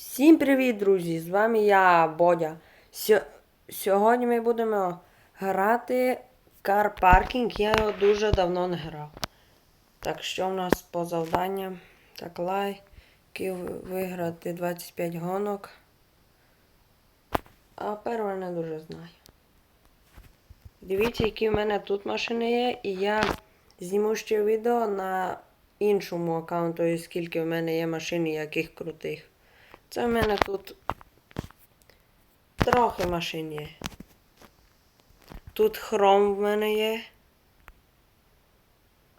Всім привіт, друзі! З вами я, Бодя. Сьо- Сьогодні ми будемо грати Car Parking. Я його дуже давно не грав. Так, що в нас по завданням? Так, лайки виграти 25 гонок. А перше не дуже знаю. Дивіться, які в мене тут машини є, і я зніму ще відео на іншому аккаунту, скільки в мене є машин яких крутих. Це в мене тут трохи машин є. Тут хром в мене є.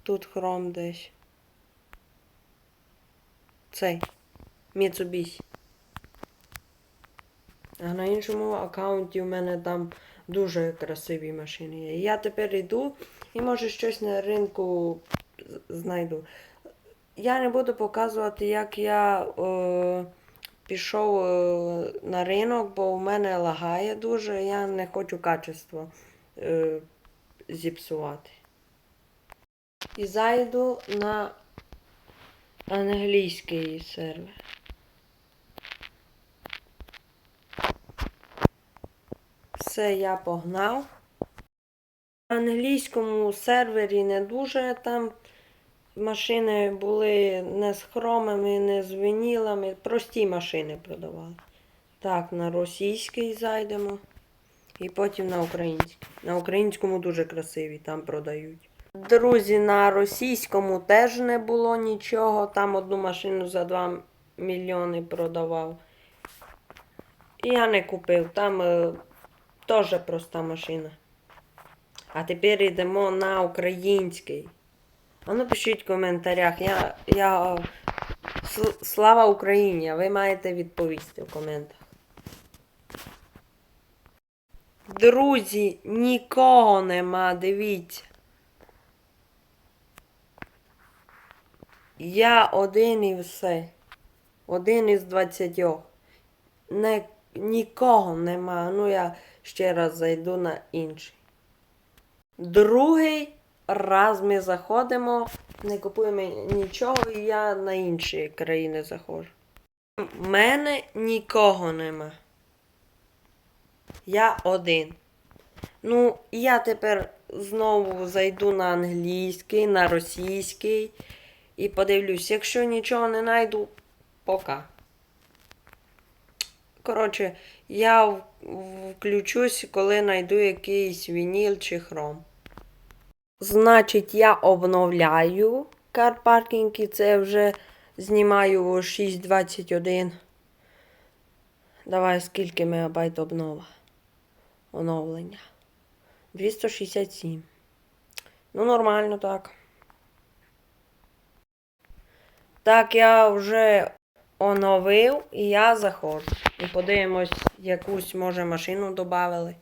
Тут хром десь. Цей. Mitsubishi. А на іншому аккаунті в мене там дуже красиві машини є. Я тепер йду і може щось на ринку знайду. Я не буду показувати, як я е, пішов е, на ринок, бо в мене лагає дуже, я не хочу качество е, зіпсувати. І зайду на англійський сервер. Все, я погнав. На англійському сервері не дуже там машини були не з хромами, не з вінілами. Прості машини продавали. Так, на російський зайдемо. І потім на український. На українському дуже красиві там продають. Друзі, на російському теж не було нічого. Там одну машину за 2 мільйони продавав. І я не купив. Там е, теж проста машина. А тепер йдемо на український. А ну пишіть в коментарях. Я, я... Слава Україні! Ви маєте відповісти в коментах. Друзі, нікого нема, дивіться. Я один і все. Один із двадцятьох. Не, нікого нема. Ну я ще раз зайду на інший. Другий раз ми заходимо, не купуємо нічого, і я на інші країни заходжу. В мене нікого нема. Я один. Ну, я тепер знову зайду на англійський, на російський і подивлюсь, якщо нічого не знайду, пока. Коротше, я включусь, коли знайду якийсь вініл чи хром. Значить, я обновляю карпаркінг і це вже знімаю 6.21. Давай, скільки мегабайт обнова? Оновлення. 267. Ну, нормально так. Так, я вже оновив і я заходжу. І подивимось, якусь, може, машину додали.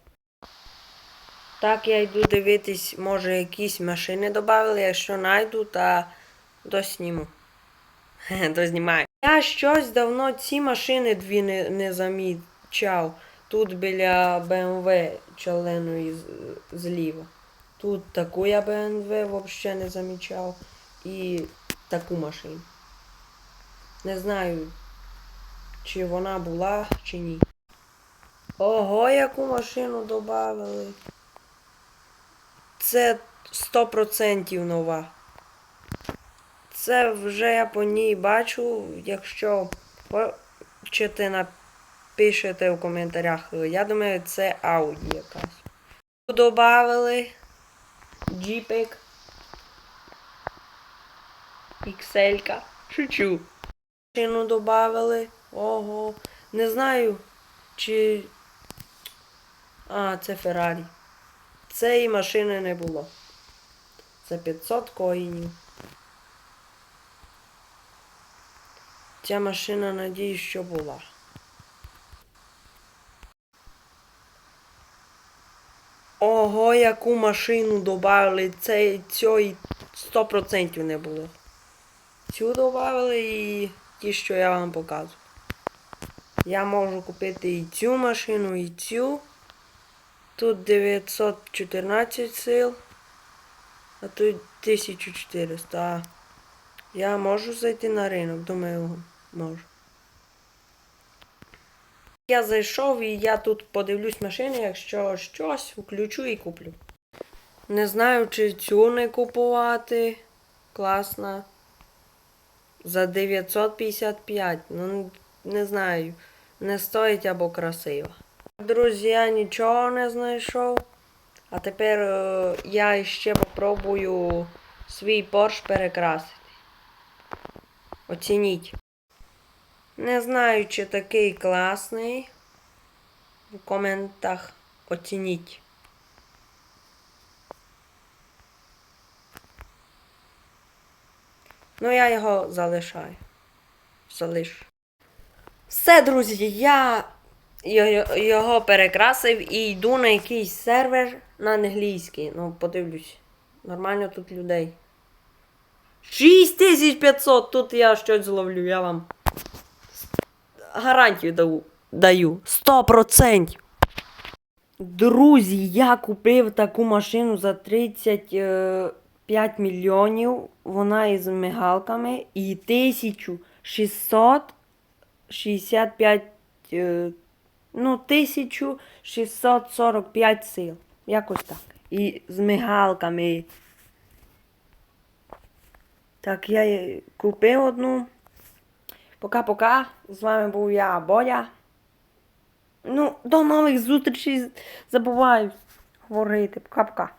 Так, я йду дивитись, може, якісь машини додали. Якщо знайду, то досніму. Дознімаю. Я щось давно ці машини дві не, не замічав. Тут біля BMW чоленої з- зліва. Тут таку я BMW взагалі не замічав. І таку машину. Не знаю, чи вона була, чи ні. Ого, яку машину додали. Це 100% нова. Це вже я по ній бачу, якщо хочете напишете в коментарях. Я думаю, це Audi якась. Добавили джіпик. Шучу. Машину добавили. Ого. Не знаю, чи. А, це Феррарі. Цієї машини не було. Це 500 коїнів. Ця машина, надіюсь, що була. Ого, яку машину додали. Це цієї 100% не було. Цю додали і ті, що я вам показую. Я можу купити і цю машину, і цю. Тут 914 сил, а тут 1400. А Я можу зайти на ринок, думаю, можу. Я зайшов і я тут подивлюсь машини, якщо щось, включу і куплю. Не знаю, чи цю не купувати. Класна. За 955. Ну, не знаю. Не стоїть або красиво. Друзі, я нічого не знайшов. А тепер е, я ще попробую свій Порш перекрасити. Оцініть. Не знаю, чи такий класний. В коментах оцініть. Ну, я його залишаю. Залиш. Все, друзі, я його- перекрасив і йду на якийсь сервер на англійський. Ну, подивлюсь. Нормально тут людей. 6500! Тут я щось зловлю, я вам гарантію даю. 100%. Друзі, я купив таку машину за 35 мільйонів. Вона із мигалками і 1665. Ну, 1645 сил. Якось так. І з мигалками. Так, я купив одну. Пока-пока. З вами був я, Боря. Ну, до нових зустрічей. Забуваю говорити. Пока-пока.